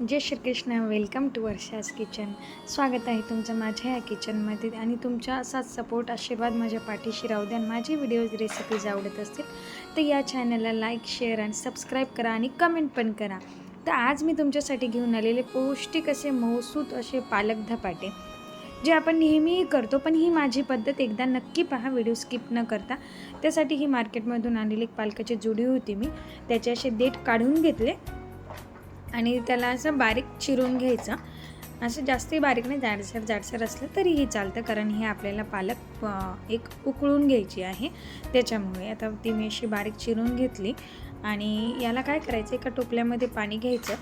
Jai Shrikrishna. Welcome to Varsha's kitchen स्वागत आहे तुमचं माझ्या या किचनमध्ये आणि तुमचा असाच सपोर्ट आशीर्वाद माझ्या पाठीशी राहू द्या. आणि माझे व्हिडिओज रेसिपीज आवडत असतील तर या चॅनलला लाईक शेअर आणि सबस्क्राईब करा आणि कमेंट पण करा. तर आज मी तुमच्यासाठी घेऊन आलेले पौष्टिक असे मौसूत असे पालक धपाटे जे आपण नेहमीही करतो पण ही माझी पद्धत एकदा नक्की पहा व्हिडिओ स्किप न करता. त्यासाठी ही मार्केटमधून आणलेली एक पालकाची जुडी होती मी. त्याचे असे देठ काढून घेतले. आणि त्याला असं बारीक चिरून घ्यायचं. असं जास्ती बारीक नाही जाडसर जाडसर असलं तरीही चालतं कारण हे आपल्याला पालक एक उकळून घ्यायची आहे. त्याच्यामुळे आता ती मी अशी बारीक चिरून घेतली आणि याला काय करायचं एका टोपल्यामध्ये पाणी घ्यायचं.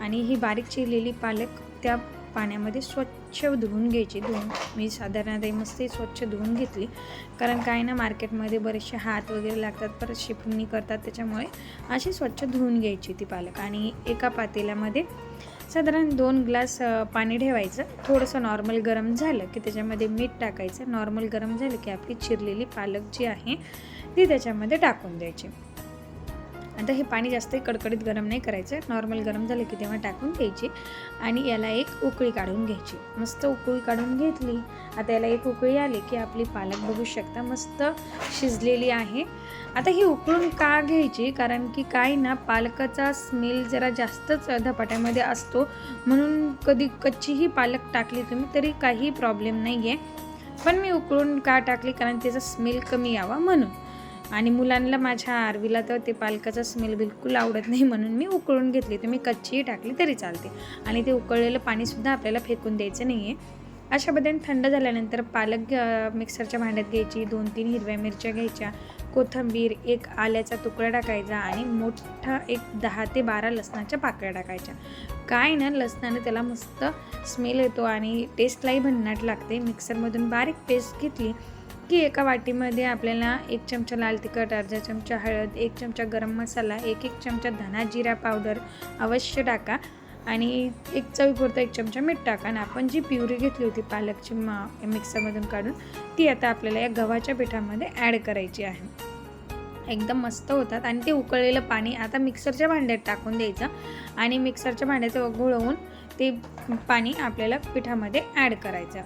आणि ही बारीक चिरलेली पालक त्या पाण्यामध्ये स्वच्छ धुवून घ्यायची. धुवून मी साधारणतः मस्त स्वच्छ धुवून घेतली. कारण काय ना मार्केटमध्ये बरेचसे हात वगैरे लागतात परत शिफुनी करतात त्याच्यामुळे अशी स्वच्छ धुवून घ्यायची ती पालक. आणि एका पातेल्यामध्ये साधारण दोन ग्लास पाणी ठेवायचं. थोडंसं नॉर्मल गरम झालं की त्याच्यामध्ये मीठ टाकायचं. नॉर्मल गरम झालं की आपली चिरलेली पालक जी आहे ती त्याच्यामध्ये टाकून द्यायची. आता हे पाणी जास्त कडकडीत गरम नाही करायचं. नॉर्मल गरम झालं की तेव्हा टाकून घ्यायची आणि याला एक उकळी काढून घ्यायची. मस्त उकळी काढून घेतली. आता याला एक उकळी आली की आपली पालक बघू शकता मस्त शिजलेली आहे. आता ही उकळून का घ्यायची? कारण की काय ना पालकाचा स्मेल जरा जास्तच धपाट्यामध्ये असतो. म्हणून कधी कच्चीही पालक टाकली तुम्ही तरी काही प्रॉब्लेम नाही आहे पण मी उकळून का टाकली? कारण त्याचा स्मेल कमी यावा म्हणून. आणि मुलांना माझ्या आरवीला तर ते पालकाचा स्मेल बिलकुल आवडत नाही म्हणून मी उकळून घेतली. तुम्ही कच्चीही टाकली तरी चालते. आणि ते उकळलेलं पाणीसुद्धा आपल्याला फेकून द्यायचं नाही आहे अशा पद्धतीने थंड झाल्यानंतर पालक मिक्सरच्या भांड्यात घ्यायची. दोन तीन हिरव्या मिरच्या घ्यायच्या. कोथिंबीर एक आल्याचा तुकडा टाकायचा आणि मोठा एक दहा ते बारा लसणाच्या पाकळ्या टाकायच्या. काय ना लसणाने त्याला मस्त स्मेल येतो आणि टेस्टलाही भन्नाट लागते. मिक्सरमधून बारीक पेस्ट घेतली की एका वाटीमध्ये आपल्याला एक चमचा लाल तिखट अर्धा चमचा हळद एक चमचा गरम मसाला एक एक चमचा धना जिरा पावडर अवश्य टाका आणि एक चवीपुरता एक चमचा मीठ टाका. आणि आपण जी प्युरी घेतली होती पालकची मा मिक्सरमधून काढून ती आता आपल्याला या गव्हाच्या पिठामध्ये ॲड करायची आहे. एकदम मस्त होतात आणि ते उकळलेलं पाणी आता मिक्सरच्या भांड्यात टाकून द्यायचं आणि मिक्सरच्या भांड्यात घोळवून ते पाणी आपल्याला पिठामध्ये ॲड करायचं.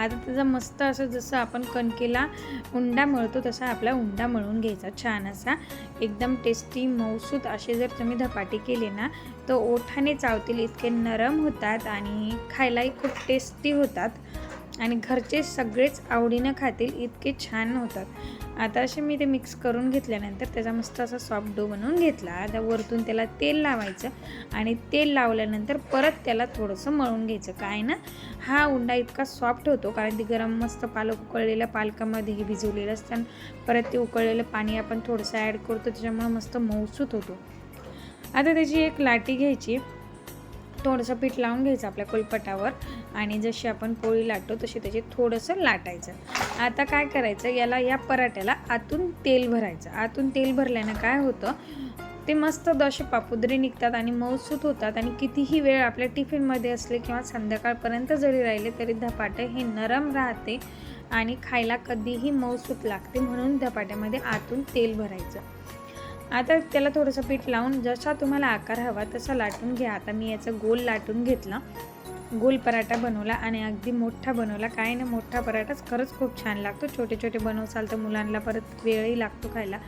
आता त्याचा मस्त असं जसं आपण कणकेला उंडा मळतो तसा आपला उंडा मळून घ्यायचा. छान असा एकदम टेस्टी मऊसूत असे जर तुम्ही धपाटे केले ना तर ओठाने चावतील इतके नरम होतात आणि खायलाही खूप टेस्टी होतात. आणि घरचे सगळेच आवडीनं खातील इतके छान होतात. आता असे मी ते मिक्स करून घेतल्यानंतर त्याचा मस्त असा सॉफ्ट डो बनवून घेतला. आता वरतून त्याला तेल लावायचं आणि तेल लावल्यानंतर परत त्याला थोडंसं मळून घ्यायचं. काय ना? हा उंडा इतका सॉफ्ट होतो कारण ती गरम मस्त पालक उकळलेल्या पालकामध्येही भिजवलेलं असतं आणि परत ते उकळलेलं पाणी आपण थोडंसं ॲड करतो त्याच्यामुळं मस्त मऊसूत होतो. आता त्याची एक लाटी घ्यायची. थोडंसं पीठ लावून घ्यायचं आपल्या कोलपटावर आणि जशी आपण पोळी लाटतो तशी त्याची थोडंसं लाटायचं. आता काय करायचं याला या पराठ्याला आतून तेल भरायचं. आतून तेल भरल्यानं काय होतं ते मस्त दश पापुद्रे निघतात आणि मऊसूत होतात आणि कितीही वेळ आपल्या टिफिनमध्ये असले किंवा संध्याकाळपर्यंत जरी राहिले तरी धपाटे हे नरम राहते आणि खायला कधीही मऊसूत लागते म्हणून धपाट्यामध्ये आतून तेल भरायचं. आता त्याला थोडंसं पीठ लावून जसा तुम्हाला आकार हवा तसा लाटून घ्या. आता मी याचा गोल लाटून घेतला. गोल पराठा बनवला आणि अगदी मोठा बनवला. काय ना मोठा पराठाच खरंच खूप छान लागतो. छोटे छोटे बनवसाल तर मुलांना परत वेळही लागतो खायला.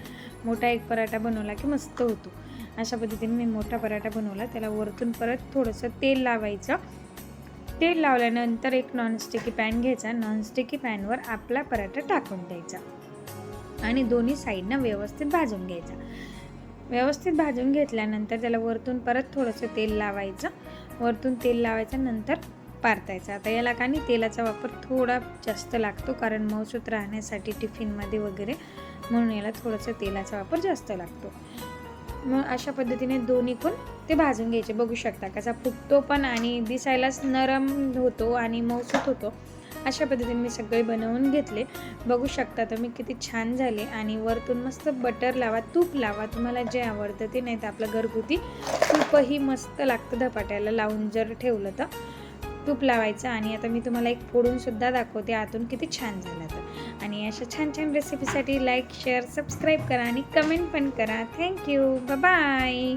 मोठा एक पराठा बनवला की मस्त होतो. अशा पद्धतीने मी मोठा पराठा बनवला. त्याला वरतून परत थोडंसं तेल लावायचं. तेल लावल्यानंतर एक नॉनस्टिकी पॅन घ्यायचा. नॉनस्टिकी पॅनवर आपला पराठा टाकून द्यायचा. आणि दोन्ही साईडनं व्यवस्थित भाजून घ्यायचा. व्यवस्थित भाजून घेतल्यानंतर त्याला वरतून परत थोडंसं तेल लावायचं. वरतून तेल लावायचं नंतर पारतायचं. आता याला का नाही तेलाचा वापर थोडा जास्त लागतो कारण मऊसूत राहण्यासाठी टिफिनमध्ये वगैरे म्हणून याला थोडंसं तेलाचा वापर जास्त लागतो. मग अशा पद्धतीने दोन्ही पण ते भाजून घ्यायचे. बघू शकता कसा फुगतो पण आणि दिसायलाच नरम होतो आणि मऊसूत होतो. अशा पद्धतीने मी सगळे बनवून घेतले. बघू शकता तुम्ही किती छान झाले. आणि वरतून मस्त बटर लावा तूप लावा. तुम्हाला जे आवडतं ते नाही तर आपलं घरगुती तूपही मस्त लागतं धपाट्याला लावून जर ठेवलं तर. तूप लावायचं आणि आता मी तुम्हाला एक फोडूनसुद्धा दाखवते. आतून किती छान झालं तर. आणि अशा छान छान रेसिपीसाठी लाईक शेअर सबस्क्राईब करा आणि कमेंट पण करा. Thank you bye